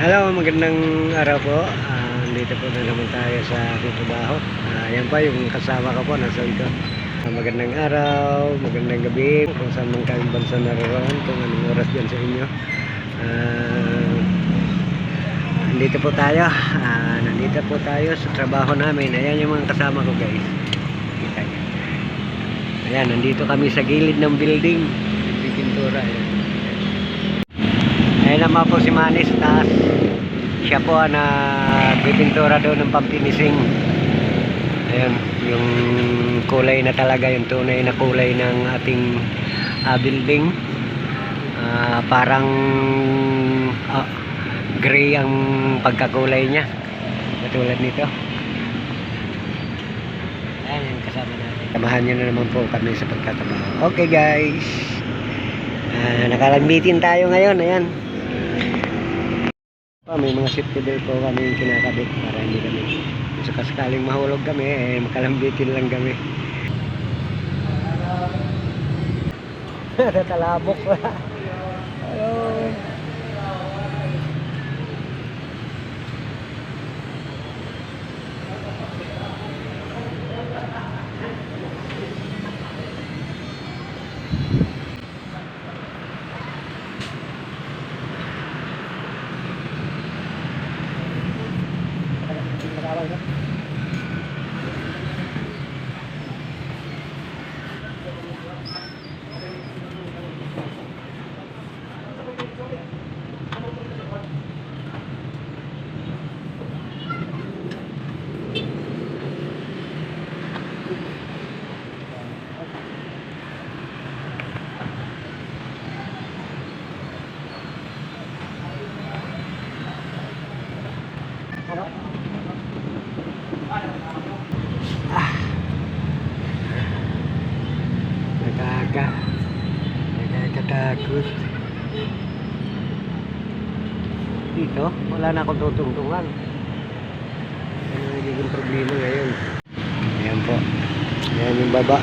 Hello, magandang araw po. Ah, dito po na naman tayo sa aking trabaho. Ah, yan pa yung kasama ko po, nasa likod. Ah, magandang araw, magandang gabi, kung saan man kayong bansa naroon, kung anong oras dyan sa inyo. Ah, nandito po tayo. Ah, nandito po tayo sa trabaho namin. Ayan yung mga kasama ko guys. Kita niyo. Ayan, nandito kami sa gilid ng building. Pipintura. Ayan. Ayan naman po si Manny sa taas. Siya po ang nagpipintura doon ng pampinising. Ayan, yung kulay na talaga, yung tunay na kulay ng ating ah, building. Ah, parang ah, gray ang pagkakulay niya. Katulad nito. Ayan, yung kasama natin. Samahan niyo na naman po kami sa pagtatrabaho. Okay guys. Ah, nakalambitin tayo ngayon. Ayan. Pa, may mga safety belt po kami kinakabit para hindi kami kung sakasakaling mahulog kami eh makalambitin lang kami tatalabok Hello. Dito, wala na akong tutungtungan Ano yung nagiging problema ngayon? Ayan po. Ayan yung baba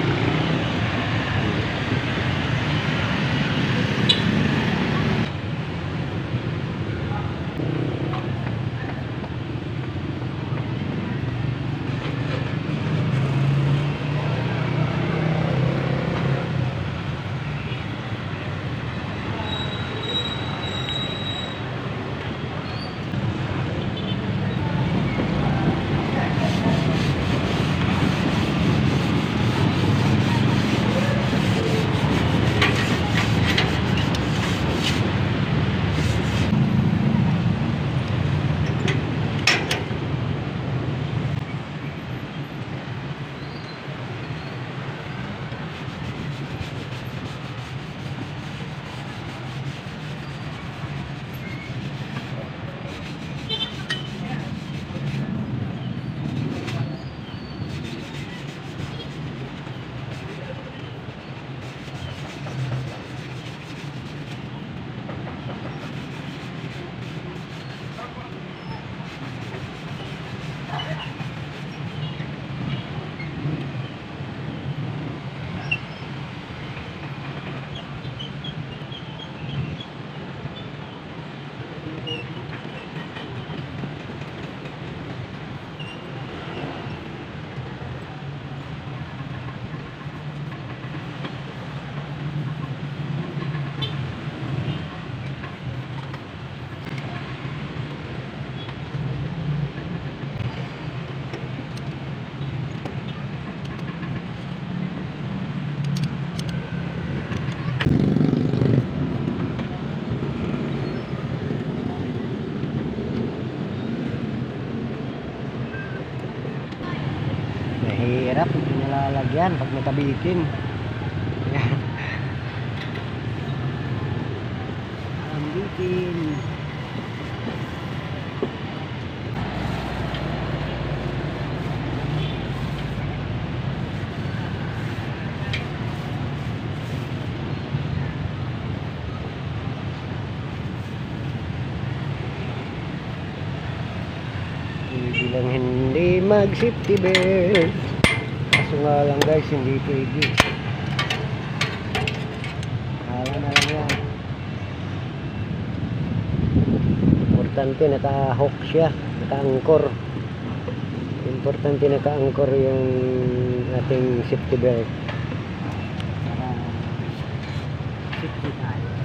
Mahirap, hindi nalalagyan pag natabitin. Ayan. Ang bitin. Hindi lang hindi mag safety belt. Kaso nga lang guys, hindi pwede. Kala na lang yan. Importante naka-hook siya, naka-angkor. Importante naka-angkor yung ating safety belt. Para safety tayo.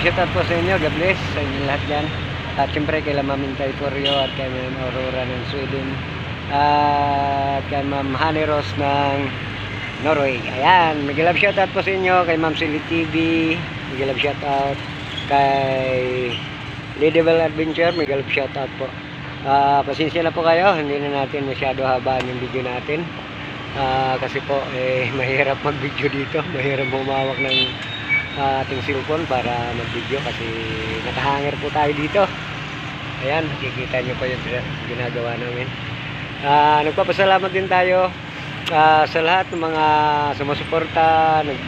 Shout out po sa inyo. God bless sa inyo lahat dyan. At syempre kay Ma'am Torio at kay Ma'am Aurora ng Sweden. At kay Ma'am Honey Rose ng Norway. Ayan. Lang shout out po sa inyo. Kay Ma'am Silly TV. Lang shout out. Kay Ladyville Adventure. Lang shout out po. Ah, pasensya na po kayo. Hindi na natin masyado habaan yung video natin. Ah, kasi po eh mahirap mag-video dito. Mahirap humawak ng ating cellphone para mag-video kasi nakahanger po tayo dito. Ayan, makikita nyo po yung gina- ginagawa namin. Ah, nagpapasalamat din tayo ah, sa lahat ng mga sumusuporta. Nag,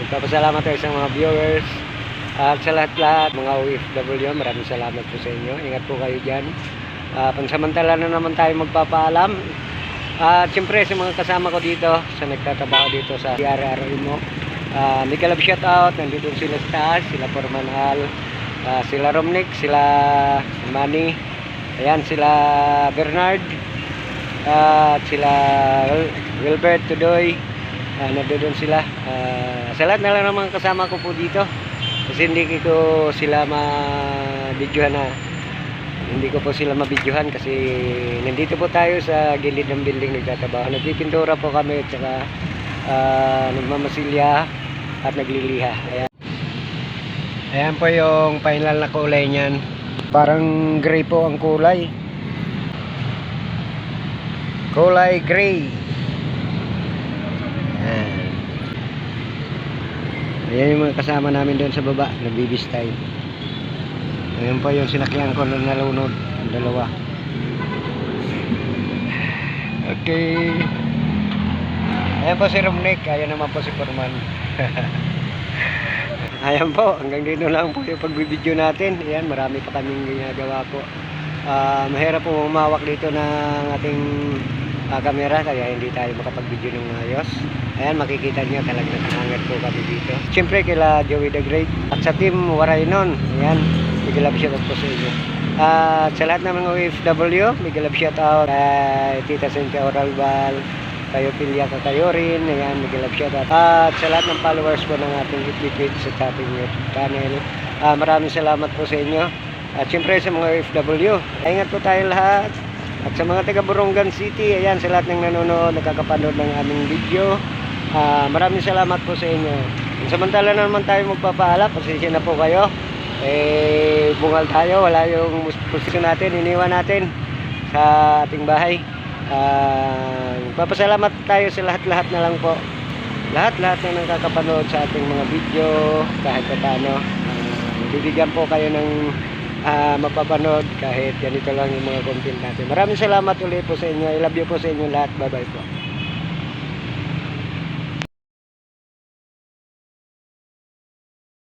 nagpapasalamat tayo sa mga viewers. At sa lahat-lahat, mga OFW, maraming salamat po sa inyo. Ingat po kayo dyan. Ah, pansamantala na naman tayo magpapaalam. At siyempre sa mga kasama ko dito, sa nagtatrabaho dito sa DRRO mo, Ah, may kalab shout out, nandito sila sa taas, sila Forman Hal, ah, sila Romnick, sila Manny, ayan sila Bernard, at sila Wil- Wilbert Tudoy, uh, nandun sila. Ah, sa lahat na lang ng kasama ko po dito, kasi hindi ko sila ma-videohan na hindi ko po sila mabidyohan kasi nandito po tayo sa gilid ng building. Nagtatrabaho. Nagpipintura po kami at saka ah, nagmamasilya at nagliliha. Ayan. Ayan po yung final na kulay niyan. Parang gray po ang kulay. Kulay gray. Ayan. Ayan yung mga kasama namin doon sa baba. Nagbibistay. Ayan po yung sinakyan ko na nalunod. Ang dalawa. Okay. Ayan po si Romnick. Ayan naman po si Forman. Ayan po. Hanggang dito lang po yung pagbibideo natin. Ayan. Marami pa kaming ginagawa po. Ah, mahirap po umawak dito ng ating ah, camera kaya hindi tayo makapag-video ng ayos. Ayan, makikita niyo talagang nakahangat po kami dito. Siyempre, kila Joey the Great at sa team Waraynon. Ayan, big love shout out po sa inyo. At sa lahat ng mga OFW, big love shout out kay Tita Cynthia Oralbal, kayo Pilya kayo rin, ayan, shout out. At sa lahat ng followers po ng ating Hitbit sa ating YouTube channel, ah, maraming salamat po sa inyo. At siyempre sa mga OFW, ingat po tayo lahat. At sa mga taga Borongan City, ayan, sa lahat ng nanonood, nakakapanood ng aming video, ah, maraming salamat po sa inyo. Samantala na naman tayo magpapaalap, pasensya na po kayo. Eh, bungal tayo, wala yung posisyon natin, iniwan natin sa ating bahay. Ah, papasalamat tayo sa lahat-lahat na lang po. Lahat-lahat na nakakapanood sa ating mga video, kahit pa paano. Ah, bibigyan po kayo ng ah, mapapanood kahit ganito lang yung mga content natin. Maraming salamat ulit po sa inyo. I love you po sa inyo lahat. Bye-bye po.